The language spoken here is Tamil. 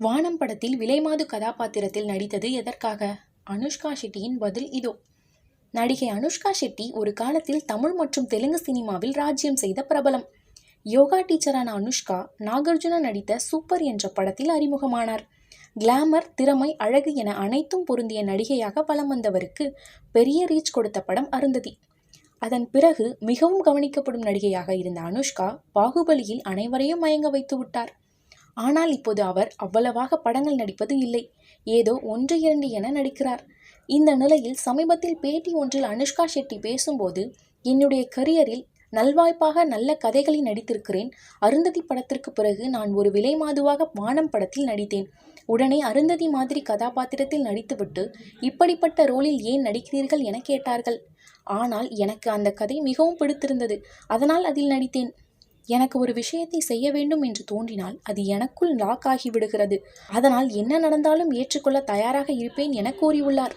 வானம் படத்தில் விலைமாது கதாபாத்திரத்தில் நடித்தது எதற்காக? அனுஷ்கா ஷெட்டியின் பதில் இதோ. நடிகை அனுஷ்கா ஷெட்டி ஒரு காலத்தில் தமிழ் மற்றும் தெலுங்கு சினிமாவில் ராஜ்யம் செய்த பிரபலம். யோகா டீச்சரான அனுஷ்கா நாகார்ஜுனா நடித்த சூப்பர் என்ற படத்தில் அறிமுகமானார். கிளாமர் திறமை அழகு என அனைத்தும் பொருந்திய நடிகையாக வலம் வந்தவருக்கு பெரிய ரீச் கொடுத்த படம் அருந்ததி. அதன் பிறகு மிகவும் கவனிக்கப்படும் நடிகையாக இருந்த அனுஷ்கா பாகுபலியில் அனைவரையும் மயங்க வைத்து விட்டார். ஆனால் இப்போது அவர் அவ்வளவாக படங்கள் நடிப்பது இல்லை. ஏதோ ஒன்று இரண்டு என நடிக்கிறார். இந்த நிலையில் சமீபத்தில் பேட்டி ஒன்றில் அனுஷ்கா ஷெட்டி பேசும்போது என்னுடைய கரியரில் நல்வாய்ப்பாக நல்ல கதைகளில் நடித்திருக்கிறேன். அருந்ததி படத்திற்கு பிறகு நான் ஒரு விலை மாதுவாக வானம் படத்தில் நடித்தேன். உடனே அருந்ததி மாதிரி கதாபாத்திரத்தில் நடித்துவிட்டு இப்படிப்பட்ட ரோலில் ஏன் நடிக்கிறீர்கள் என கேட்டார்கள். ஆனால் எனக்கு அந்த கதை மிகவும் பிடித்திருந்தது. அதனால் அதில் நடித்தேன். எனக்கு ஒரு விஷயத்தை செய்ய வேண்டும் என்று தோன்றினால் அது எனக்குள் லாக் ஆகி விடுகிறது. அதனால் என்ன நடந்தாலும் ஏற்றுக்கொள்ள தயாராக இருப்பேன் என கூறியுள்ளார்.